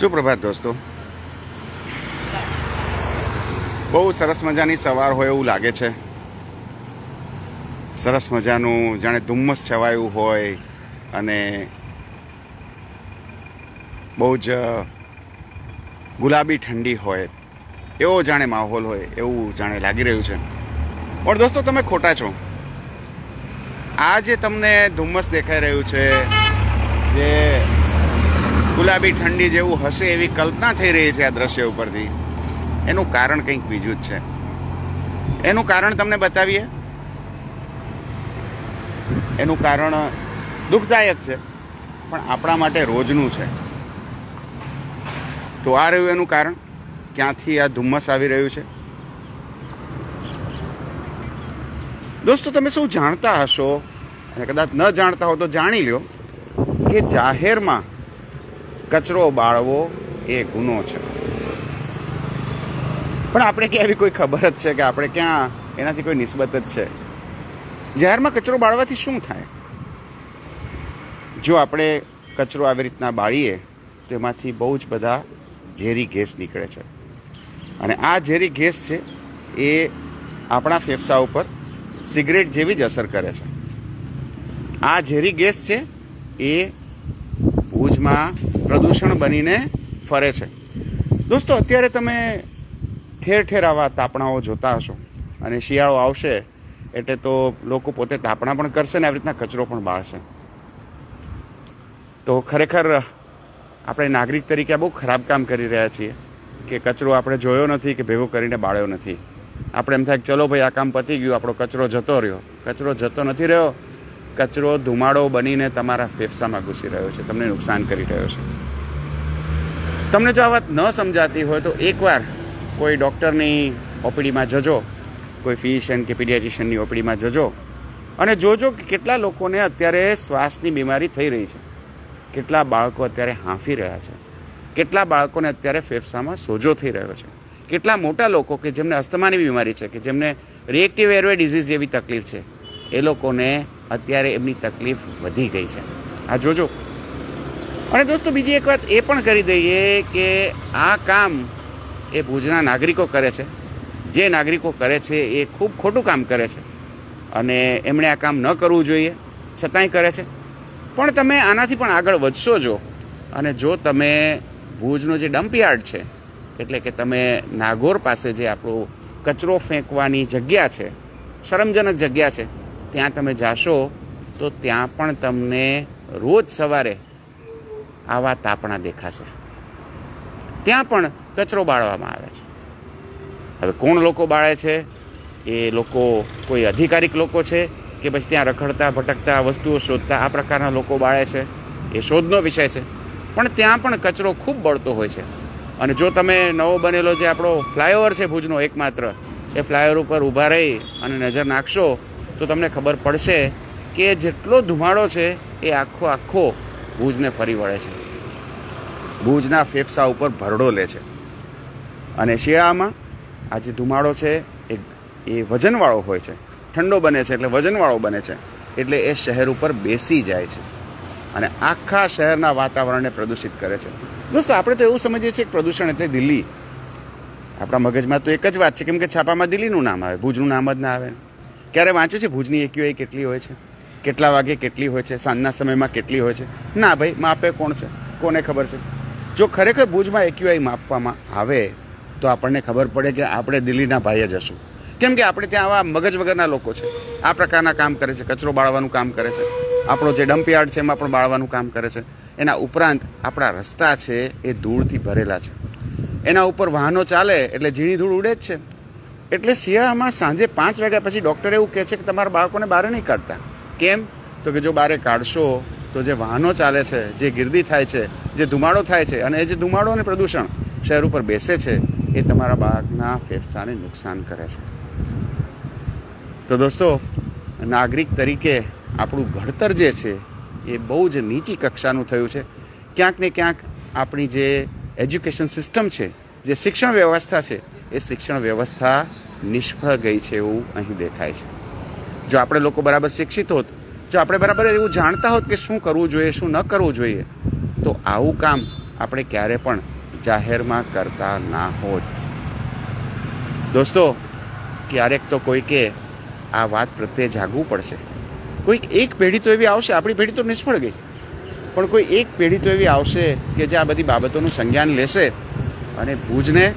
સુપ્રભાત દોસ્તો. બહુ સરસ મજાની સવાર હોય એવું લાગે છે. સરસ મજાનું જાણે ધુમ્મસ છવાયું હોય અને બહુ જ ગુલાબી ઠંડી હોય. એવો જાણે માહોલ હોય, એવું જાણે લાગી રહ્યું છે. પણ દોસ્તો તમે ખોટા છો. આ જે તમને ધુમ્મસ દેખાઈ રહ્યું છે, જે ગુલાબી ઠંડી જેવું હશે એવી કલ્પના થઈ રહી છે આ દ્રશ્ય ઉપરથી. એનું કારણ કંઈક બીજું જ છે. એનું કારણ તમને બતાવીએ? એનું કારણ દુઃખદાયક છે, પણ આપણા માટે રોજનું છે. તો આ રહ્યું એનું કારણ? ક્યાંથી આ ધુમ્મસ આવી રહ્યું છે? દોસ્તો, તમે શું જાણતા હશો અને કદાચ ન જાણતા હો તો જાણી લ્યો કે જાહેરમાં કચરો બાળવો એ ગુનો છે. પણ આપણે ક્યાં એવી કોઈ ખબર જ છે કે આપણે ક્યાં એનાથી કોઈ નિસ્બત જ છે? જાહેરમાં કચરો બાળવાથી શું થાય? જો આપણે કચરો આવી રીતના બાળીએ, તો એમાંથી બહુ જ બધા ઝેરી ગેસ નીકળે છે. અને આ ઝેરી ગેસ છે, એ આપણા ફેફસા ઉપર સિગરેટ જેવી જ અસર કરે છે. આ ઝેરી ગેસ છે, એ ભુજમાં પ્રદૂષણ બનીને ફરે છે. દોસ્તો, અત્યારે તમે ઠેર ઠેર આવા તાપણાઓ જોતા હશો અને શિયાળો આવશે એટલે તો લોકો પોતે તાપણા પણ કરશે ને આવી રીતના કચરો પણ બાળશે. તો ખરેખર આપણે નાગરિક તરીકે બહુ ખરાબ કામ કરી રહ્યા છીએ કે કચરો આપણે જોયો નથી કે ભેગો કરીને બાળ્યો નથી. આપણે એમ થાય કે ચલો ભાઈ, આ કામ પતી ગયું, આપણો કચરો જતો રહ્યો. કચરો જતો નથી રહ્યો કચરો, ધુમાડો બનીને તમારા ફેફસામાં ઘૂસી રહ્યો છે, તમને નુકસાન કરી રહ્યો છે. તમને જો આ વાત ન સમજાતી હોય તો એકવાર કોઈ ડૉક્ટરની ઓપીડીમાં જજો, કોઈ ફિઝિશિયન કે પીડિયાટિશિયનની ઓપીડીમાં જજો અને જોજો કે કેટલા લોકોને અત્યારે શ્વાસની બીમારી થઈ રહી છે. કેટલા બાળકો અત્યારે હાંફી રહ્યા છે. કેટલા બાળકોને અત્યારે ફેફસામાં સોજો થઈ રહ્યો છે. કેટલા મોટા લોકો કે જેમને અસ્થમાની બીમારી છે, કે જેમને રિએક્ટિવ એરવે ડિઝીઝ જેવી તકલીફ છે. એ લોકોને અત્યારે એમની તકલીફ વધી ગઈ છે. આ જોજો. અને દોસ્તો, બીજી એક વાત એ પણ કરી દઈએ કે આ કામ એ ભુજના નાગરિકો કરે છે. જે નાગરિકો કરે છે એ ખૂબ ખોટું કામ કરે છે. અને એમણે આ કામ ન કરવું જોઈએ, છતાંય કરે છે. પણ તમે આનાથી પણ આગળ વધશો જો, અને જો તમે ભુજનો જે ડમ્પયાર્ડ છે, એટલે કે તમે નાગોર પાસે જે આપણો કચરો ફેંકવાની જગ્યા છે, શરમજનક જગ્યા છે ત્યાં તમે જાશો, તો ત્યાં પણ તમને રોજ સવારે આવા તાપણા દેખાશે. ત્યાં પણ કચરો બાળવામાં આવે છે. હવે કોણ લોકો બાળે છે? એ લોકો, કોઈ અધિકારિક લોકો છે કે પછી ત્યાં રખડતા, ભટકતા વસ્તુઓ શોધતા? આ પ્રકારના લોકો બાળે છે. એ શોધનો વિષય છે. પણ ત્યાં પણ કચરો ખૂબ બળતો હોય છે. અને જો તમે નવો બનેલો જે આપણો ફ્લાયઓવર છે ભુજનો એકમાત્ર, એ ફ્લાયઓવર ઉપર ઊભા રહી અને નજર નાખશો તો તમને ખબર પડશે કે જેટલો ધુમાડો છે એ આખો આખો ભુજને ફરી વળે છે. ભુજના ફેફસા ઉપર ભરડો લે છે. અને શિયાળામાં આ જે ધુમાડો છે એ એ વજનવાળો હોય છે. ઠંડો બને છે એટલે વજનવાળો બને છે. એટલે એ શહેર ઉપર બેસી જાય છે. અને આખા શહેરના વાતાવરણને પ્રદૂષિત કરે છે. દોસ્તો, આપણે તો એવું સમજીએ છીએ કે પ્રદૂષણ એટલે દિલ્હી. આપણા મગજમાં તો એક જ વાત છે, કેમ કે છાપામાં દિલ્હીનું નામ આવે, ભુજનું નામ જ ના આવે. ક્યારે વાંચ્યું છે? ભુજની એક્યુઆઈ કેટલી હોય છે? કેટલા વાગે કેટલી હોય છે? સાંજના સમયમાં કેટલી હોય છે? ના ભાઈ, માપે કોણ છે? કોને ખબર છે? જો ખરેખર ભુજમાં એક્યુઆઈ માપવામાં આવે, તો આપણને ખબર પડે કે આપણે દિલ્હીના ભાઈ જ હશું. કેમ કે આપણે ત્યાં આવા મગજ વગરના લોકો છે. આ પ્રકારના કામ કરે છે. કચરો બાળવાનું કામ કરે છે. આપણો જે ડમ્પયાર્ડ છે, એમાં પણ બાળવાનું કામ કરે છે. એના ઉપરાંત આપણા રસ્તા છે, એ ધૂળથી ભરેલા છે. એના ઉપર વાહનો ચાલે, એટલે ઝીણી ધૂળ ઉડે જ છે. એટલે શિયાળામાં સાંજે પાંચ વાગ્યા પછી ડૉક્ટર એવું કહે છે કે તમારા બાળકોને બહાર નહીં કાઢતા. કેમ? તો કે જો બહાર કાઢશો, તો જે વાહનો ચાલે છે, જે ગીર્દી થાય છે, જે ધુમાડો થાય છે, અને એ જે ધુમાડો અને પ્રદૂષણ શહેર ઉપર બેસે છે, એ તમારા બાળકના ફેફસાને નુકસાન કરે છે. તો દોસ્તો, નાગરિક તરીકે આપણું ઘડતર જે છે, એ બહુ જ નીચી કક્ષાનું થયું છે. ક્યાંક ને ક્યાંક આપણી જે એજ્યુકેશન સિસ્ટમ છે, જે શિક્ષણ વ્યવસ્થા છે એ શિક્ષણ વ્યવસ્થા નિષ્ફળ ગઈ છે એવું અહીં દેખાય છે. જો આપણે લોકો બરાબર શિક્ષિત હોત, જો આપણે બરાબર એવું જાણતા હોત કે શું કરવું જોઈએ, શું ન કરવું જોઈએ, તો આવું કામ આપણે ક્યારે પણ જાહેરમાં કરતા ના હોત. દોસ્તો, ક્યારેક તો કોઈકે આ વાત પ્રત્યે જાગવું પડશે. કોઈક એક પેઢી તો એવી આવશે, આપણી પેઢી તો નિષ્ફળ ગઈ. પણ કોઈ એક પેઢી તો એવી આવશે કે જે આ બધી બાબતોનું સંજ્ઞાન લેશે અને ભુજને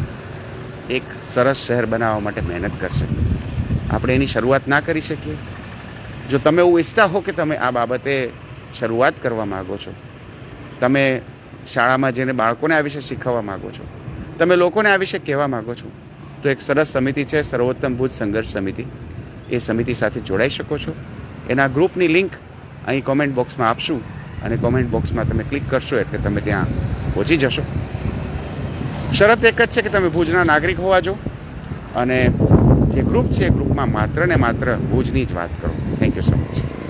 એક સરસ શહેર બનાવવા માટે મહેનત કરશે. આપણે એની શરૂઆત ના કરી શકીએ. જો તમે એવું ઈચ્છતા હો કે તમે આ બાબતે શરૂઆત કરવા માગો છો, તમે શાળામાં જઈને બાળકોને આ વિશે શીખવવા માગો છો, તમે લોકોને આ વિશે કહેવા માગો છો, તો એક સરસ સમિતિ છે, સર્વોત્તમ ભુજ સંઘર્ષ સમિતિ. એ સમિતિ સાથે જોડાઈ શકો છો. એના ગ્રુપની લિંક અહીં કોમેન્ટ બોક્સમાં આપશું અને કોમેન્ટ બોક્સમાં તમે ક્લિક કરશો એટલે તમે ત્યાં પહોંચી જશો. શરત એક જ છે કે તમે ભુજના નાગરિક હોવા જો. અને જે ગ્રુપ છે એ ગ્રુપમાં માત્ર ને માત્ર ભુજની જ વાત કરો. Thank you so much